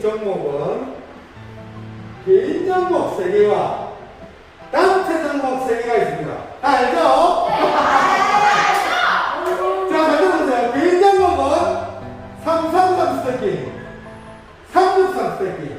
개인 종목은 개인 종목 세개와 단체 종목 세개가 있습니다. 다 알죠? 자, 만들어보세요. 개인 종목은 333 스테킹, 363 스테킹,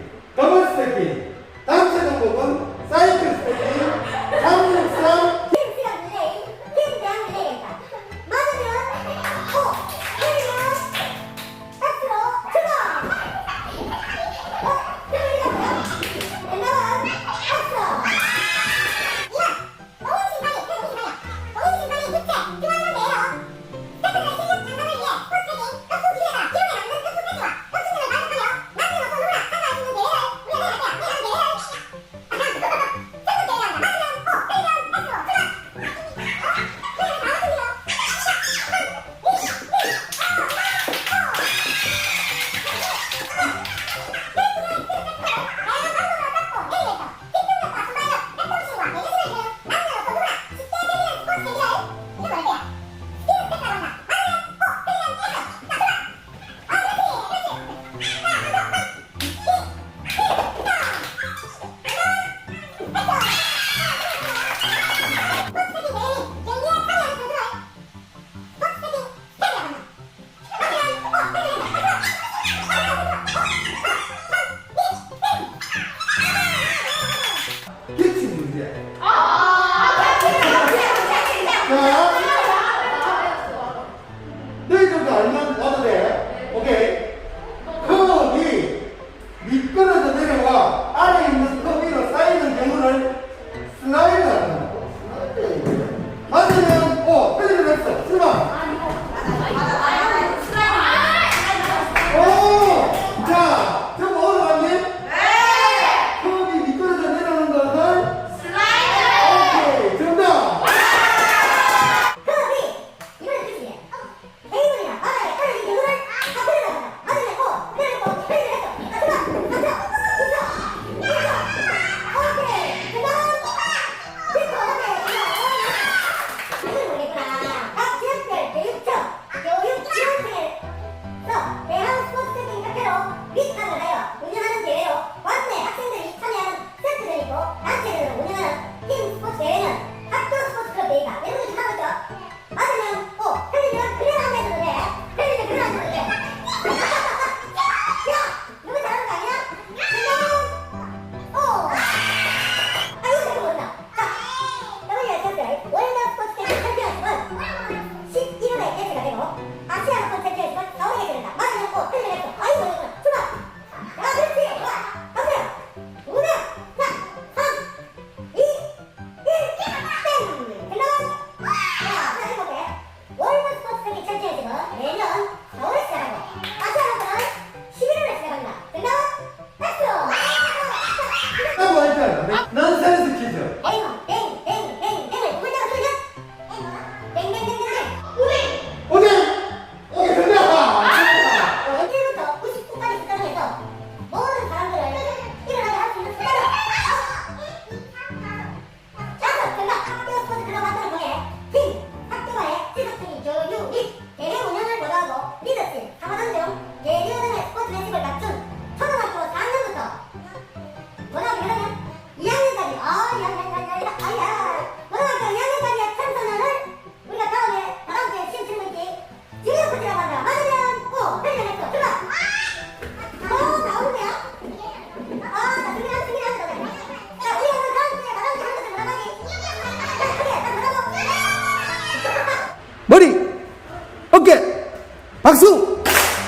박수!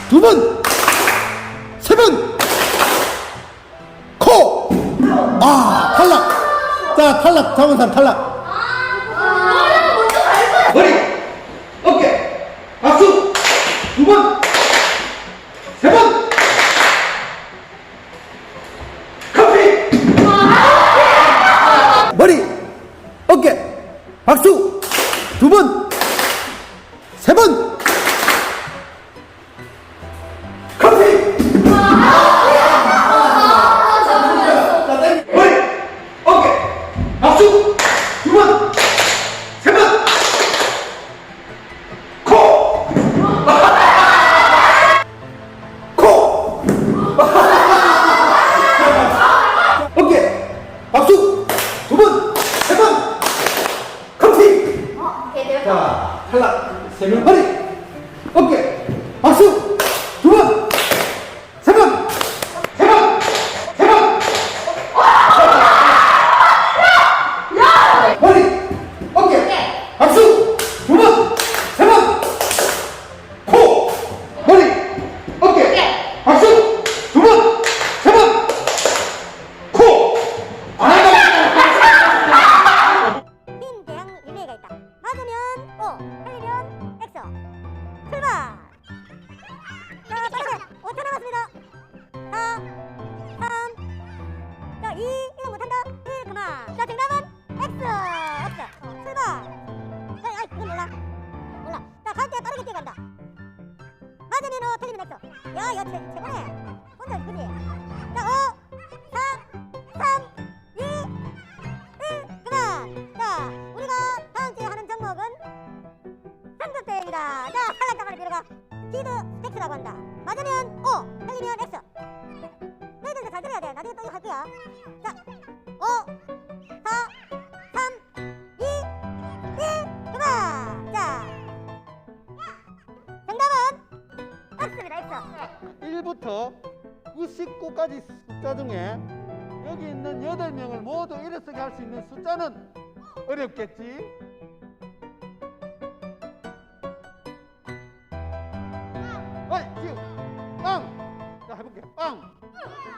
두 번! 세 번! 코! 아, 탈락! 자, 탈락! 잡은 사람 탈락! 머리! 어깨! 박수! 두 번! 세 번! 커피! 머리! 어깨! 박수! Thank you. 야, 최, 최고네. 혼자 그지? 자, 5, 4, 3, 2, 1, 그만. 자, 우리가 다음 주에 하는 종목은 삼각대입니다. 자, 탈락자만에 들어가. 시드 스택스라고 한다. 1부터 99까지 숫자 중에 여기 있는 8명을 모두 일어서게 할 수 있는 숫자는 어렵겠지? 어이, 지금 빵! 자, 해볼게. 빵!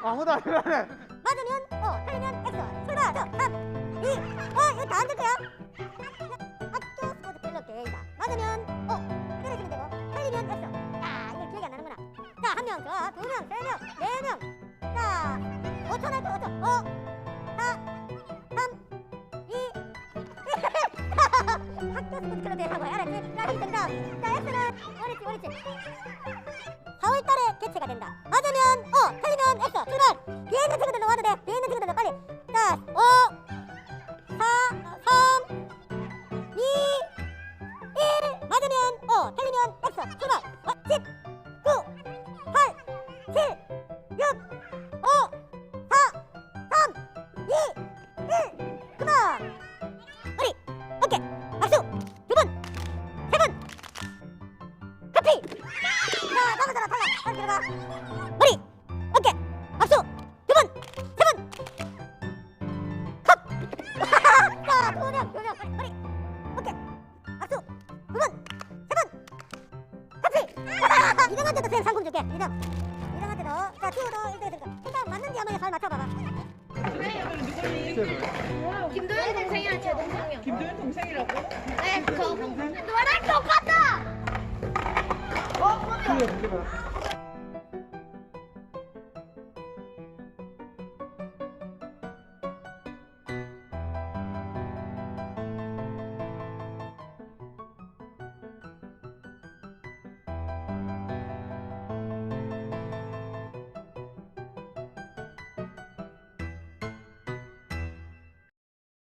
아무도 안 일어나네. 맞으면 O, 틀리면 X. 출발. 자, 3, 2, 어, 이거 다안 될 거야. 명, 더, 두 명, 세 명, 네 명. 자, 5초 날 거, 5초. 5, 4, 3, 2, 학교 스포츠 클럽 대회라고 알았지? 자, 이 정답. 자, X는 옳지, 옳지. 4월 달에 개최가 된다. 7, 6, 5, 4, 3, 2, 1. 그만. 우리 오케이. 박수. 두 번, 세 번. 커피. 자, 나가잖아 탈락. 빨리 들어가. 머리. 오케이. 박수. 두 번, 세 번. 컵. 자, 두 명, 두 명. 빨리, 머리. 오케이. 박수. 두 번, 세 번. 커피. 이등한테도 선생님 상품 줄게. 이등. 이등한테도. 자, 튜도 1등 했으니까. 일단 맞는지 한번 잘 맞춰봐봐. 김도현 동생이랑 제 동생이요. 김도현 동생이라고? 네, 저 너랑 똑같다. 틀려, 틀려.